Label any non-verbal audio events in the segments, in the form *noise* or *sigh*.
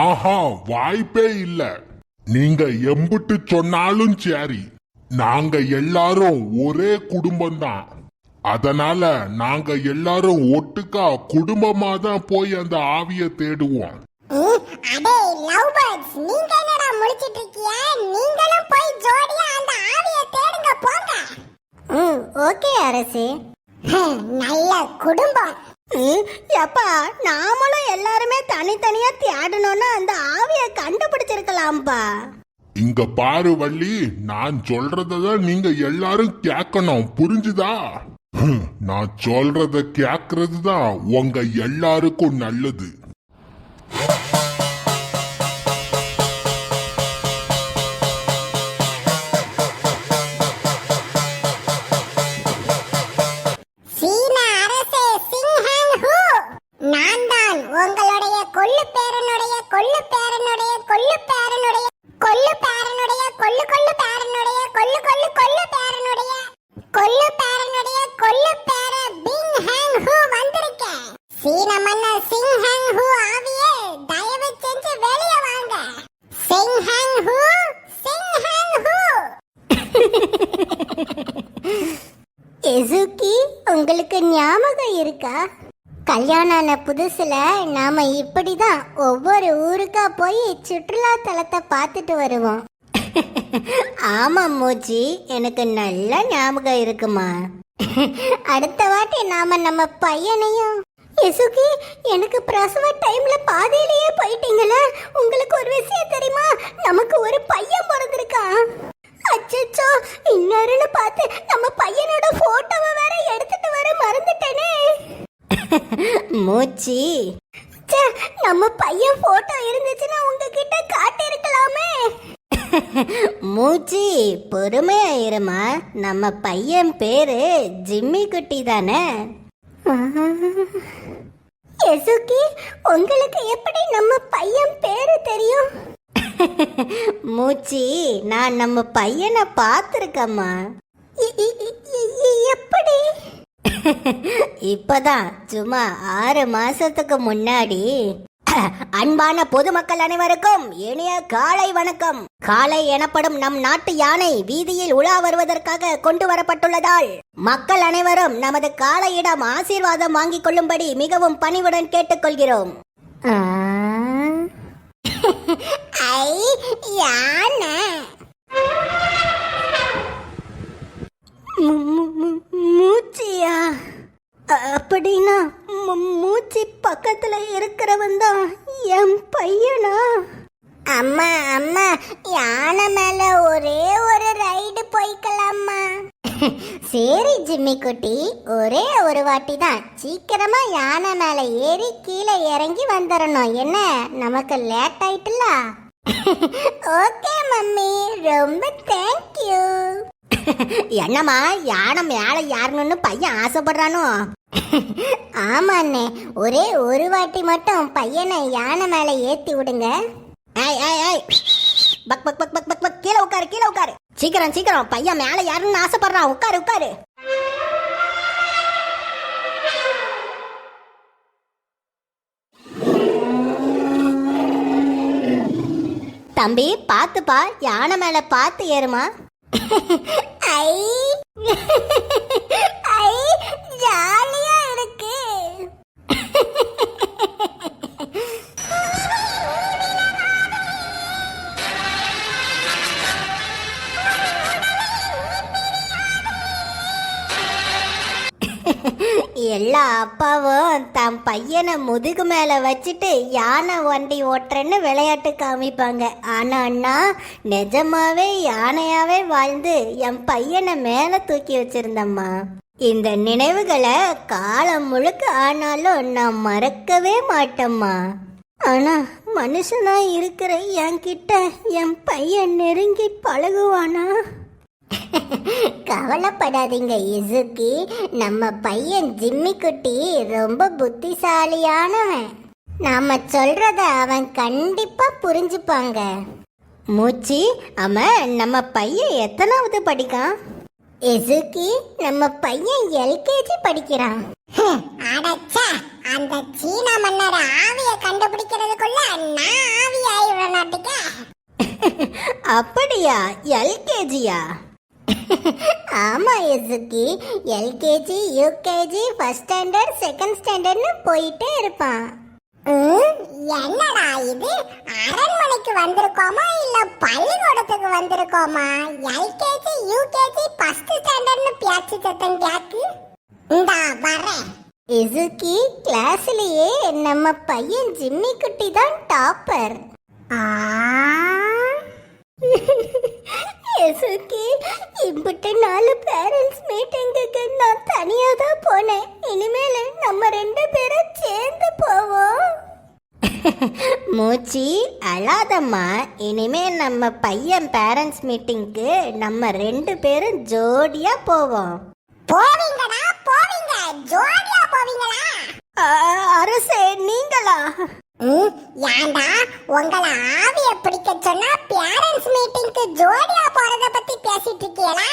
ஆஹா வாய்ப்பே இல்ல. நீங்க எம்புட்டு சொன்னாலும் சரி. நாங்க எல்லாரும் ஒரே குடும்பம் தான் அதனால நாங்க எல்லாரும் ஒட்டுக்கா குடும்பமா தான் போய் அந்த ஆவிய தேடுவோம். நீங்களும் போய் ஜோடியா அந்த ஆவிய போங்க. ம் ஓகே அரசு. நல்ல குடும்பம். எப்பா நாமளும் எல்லாருமே தனித்தனியா தேடணும்னா அந்த ஆவிய கண்டுபிடிச்சிருக்கலாம்ப்பா. இங்க பாரு வள்ளி. நான் சொல்றதான் நீங்க எல்லாரும் கேட்கணும் புரிஞ்சுதா? நான் சொல்றத கேக்குறது தான் உங்க எல்லாருக்கும் நல்லது. சீன மன்னர் சிங் ஹாங் ஹூ ஆவியே தயவு செஞ்சு வெளியே வாங்க. சிங் ஹாங் ஹூ சிங் ஹாங் ஹூ. எசுக்கி உங்களுக்கு ஞாபகம் இருக்கா? கல்யாணம் ஆன புதுசுல நாம இப்படிதான் ஒவ்வொரு ஊருக்கா போய் சுற்றுலா தலத்தை பார்த்துட்டு வருவோம். ஆமாம் மூச்சி எனக்கு நல்ல ஞாபகம் இருக்குமா? அடுத்த வாட்டி நாம நம்ம பையனையும் எசுகி எனக்கு பிரசவ டைம்ல பாதையிலேயே போயிட்டீங்களே உங்களுக்கு ஒரு விஷயம் தெரியுமா? நமக்கு ஒரு பையன் பிறந்திருக்கான். அச்சச்சோ இன்னொருன்னு பார்த்து நம்ம பையனோட போட்டோவை வேற எடுத்துட்டு வர மறந்துட்டேனே. மூச்சி. ச்சே, நம்ம பையன் போட்டோ இருந்துச்சுன்னா உங்ககிட்ட காட்டியிருக்கலாமே. மூச்சி பொறுமையா இருமா நம்ம பையன் பேரு ஜிம்மி குட்டி தானே. எசுகி உங்களுக்கு எப்படி நம்ம பையன் பேரு தெரியும்? *laughs* மூச்சி நான் நம்ம பையனை பார்த்துருக்கம்மா. எப்படி? *laughs* இப்பதான் சும்மா ஆறு மாசத்துக்கு முன்னாடி. *coughs* அன்பான பொதுமக்கள் அனைவருக்கும் இனிய காலை வணக்கம். காலை எனப்படும் நம் நாட்டு யானை வீதியில் உலா வருவதற்காக கொண்டு வரப்பட்டுள்ளதால் மக்கள் அனைவரும் நமது காளையிடம் ஆசீர்வாதம் வாங்கிக் கொள்ளும்படி மிகவும் பணிவுடன் கேட்டுக்கொள்கிறோம். *coughs* மூச்சியா? அப்படின்னா மூச்சி பக்கத்துல இருக்கிறவன் தான் என் பையனா? அம்மா அம்மா யானை மேல ஒரே ஒரு ரைடு போய்க்கலாமா *laughs* சரி ஜிம்மி குட்டி ஒரே ஒரு வாட்டி தான். சீக்கிரமா யானை மேல ஏறி கீழே இறங்கி வந்துடணும் என்ன நமக்கு லேட் ஆயிட்டுல? Okay mummy. ரொம்ப தேங்க்யூ *laughs* என்னம்மா யானை மேல யாருன்னு பையன் ஆசைப்படுறானோ? ஆமா அண்ணே ஒரே ஒரு வாட்டி மட்டும் பையனை யானை மேல ஏத்தி விடுங்க. ஏய் ஏய் ஏய். பக் பக் பக் பக் பக் பக். கீழே உட்காரு கீழே உட்காரு. சீக்கிரம் சீக்கிரம். பையன் மேல யாருன்னு ஆசைப்படுறான். உட்காரு உட்காரு. தம்பி பாத்துப்பா யானை மேல பாத்து ஏறுமா? ஐ. எல்லா அப்பாவும் தன் பையனை முதுகு மேல வச்சுட்டு யானை வண்டி ஓட்டுறேன்னு விளையாட்டு காமிப்பாங்க. ஆனா அண்ணா நிஜமாவே யானையாவே வாழ்ந்து என் பையனை மேல தூக்கி வச்சிருந்தம்மா. இந்த நினைவுகளை காலம் முழுக்க ஆனாலும் நான் மறக்கவே மாட்டேம்மா. ஆனா மனுஷனா இருக்கிற என்கிட்ட என் பையன் நெருங்கி பழகுவானா? *laughs* கவலைப்படாதீங்க இசுக்கி நம்ம பையன் ஜிம்மி குட்டி ரொம்ப புத்திசாலியானவன். நாம சொல்றத அவன் கண்டிப்பா புரிஞ்சுப்பாங்க. மூச்சி அவன் நம்ம பையன் எத்தனாவது படிக்கான்? இசுக்கி நம்ம பையன் எல்கேஜி படிக்கிறான். அடச்சா. அந்த சீன மன்னர் ஆவிய கண்டுபிடிக்கிறதுக்குள்ள நான் *laughs* அப்படியா? எல்கேஜியா? ஆமா Esakki LKG UKG first standard second ஸ்டாண்டர்ட்னு போயிட்டே இருப்பான். என்னடா இது? அரண்மனைக்கு வந்திருக்கோமா இல்ல பள்ளிக்கூடத்துக்கு வந்திருக்கோமா? எல்கேஜி யூகேஜி ஃபர்ஸ்ட் ஸ்டாண்டர்ட்னு பேச்சு சத்தம் கேக்கு. இந்தா வரேன். இசுக்கி கிளாஸ்லயே நம்ம பையன் ஜிம்மி குட்டி தான் டாப்பர் ஆ, எசுக்கி இப்பட்டு நாலு பேரண்ட்ஸ் மீட்டிங்குக்கு நான் தனியா தான் போனேன். இனிமேல் நம்ம ரெண்டு பேரும் சேர்ந்து போவோம். *laughs* மூச்சி அழாதம்மா. இனிமே நம்ம பையன் பேரண்ட்ஸ் மீட்டிங்க்கு நம்ம ரெண்டு பேரும் ஜோடியா போவோம். போவீங்கடா போவீங்க. ஜோடியா போவீங்களா? அரசே நீங்களா? ம், ஏன்டா உங்களை ஆவிய பிடிக்க சொன்னா பேரண்ட்ஸ் மீட்டிங்க்கு ஜோடியா போறத பத்தி பேசிட்டு இருக்கீங்களா?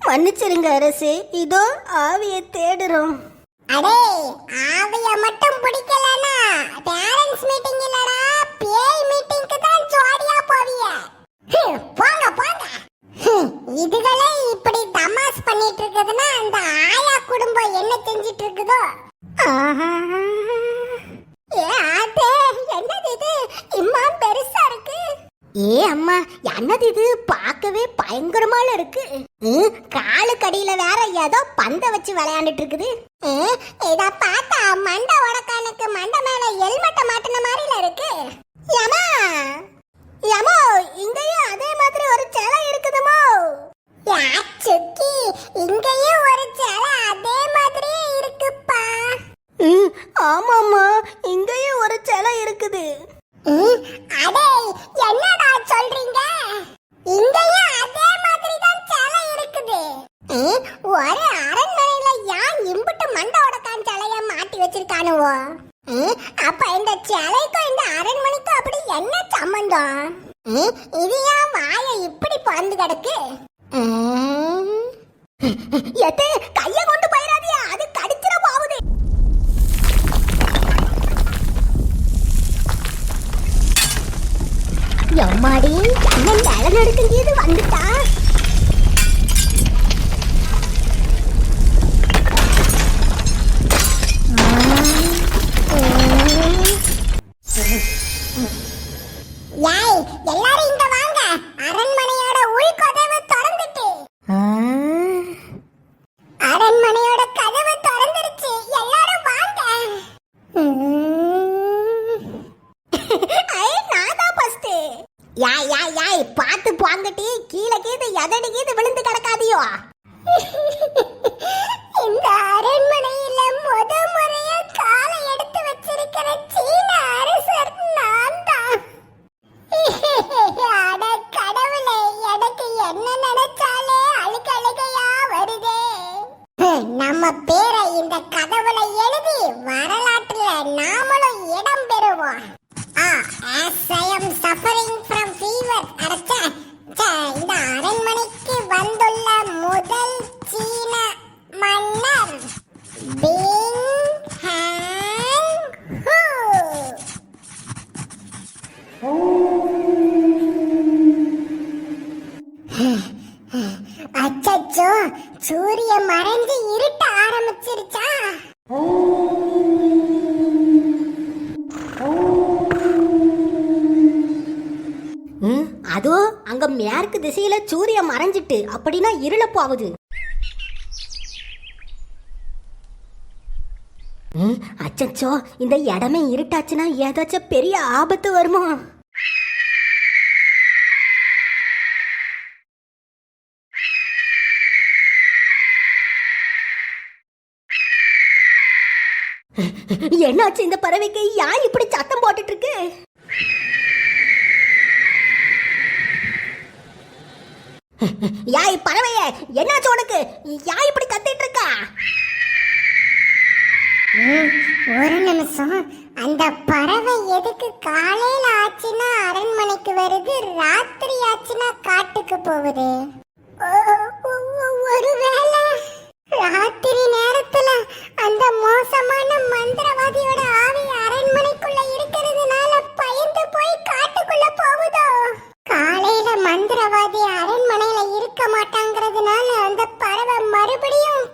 மன்னிச்சிருங்க அரசே இதோ ஆவிய தேடுறோம். அடே ஆவிய மட்டும் பிடிக்கலனா பேரண்ட்ஸ் மீட்டிங் இல்லடா பேய் மீட்டிங்க்கு தான் ஜோடியா போவீங்க போங்க போங்க. இதுகளே இப்படி தமாஸ் பண்ணிட்டு இருக்குதுன்னா அந்த ஆயா குடும்பம் என்ன செஞ்சிட்டு இருக்குதோ? ஆஹா. ஏ பெருசா இருக்கு. அம்மா என்னது இது? பார்க்கவே பயங்கரமால இருக்கு. காலு கடியில வேற ஏதோ பந்த வச்சு விளையாண்டுட்டு இருக்குது. இத பார்த்தா மண்டை உடக்க வச்சிருக்கானுவோ கீழே கீது விழுந்து கிடக்காதியோ? இந்த அரண்மனையில முத முறையா காலை எடுத்து வச்சிருக்கிற சீன அரசர் நான் தான் அட கடவுளே எனக்கு என்ன நினைச்சாலே அழுக அழுகையா வருதே நம்ம பேர் அப்படின்னா இருள ஆகுது அச்சச்சோ இந்த இடமே இருட்டாச்சுன்னா ஏதாச்சும் பெரிய ஆபத்து வருமா? என்னாச்சு இந்த பறவைக்கு? யான் இப்படி சத்தம் போட்டுட்டு இருக்கு? யாய் பறவைய என்னாச்சு உனக்கு? யாய் இப்படி கத்திட்டு இருக்கா? ஒரு நிமிஷம். அந்த பறவை எதுக்கு காலையில ஆச்சுன்னா அரண்மனைக்கு வருது ராத்திரி ஆச்சுன்னா காட்டுக்கு போகுது? ஒருவேளை. ராத்திரி நேரத்துல அந்த மோசமான மந்திரவாதியோட மந்திரவாதி அரண்மனையில இருக்க மாட்டாங்கிறதுனால அந்த பறவை மறுபடியும்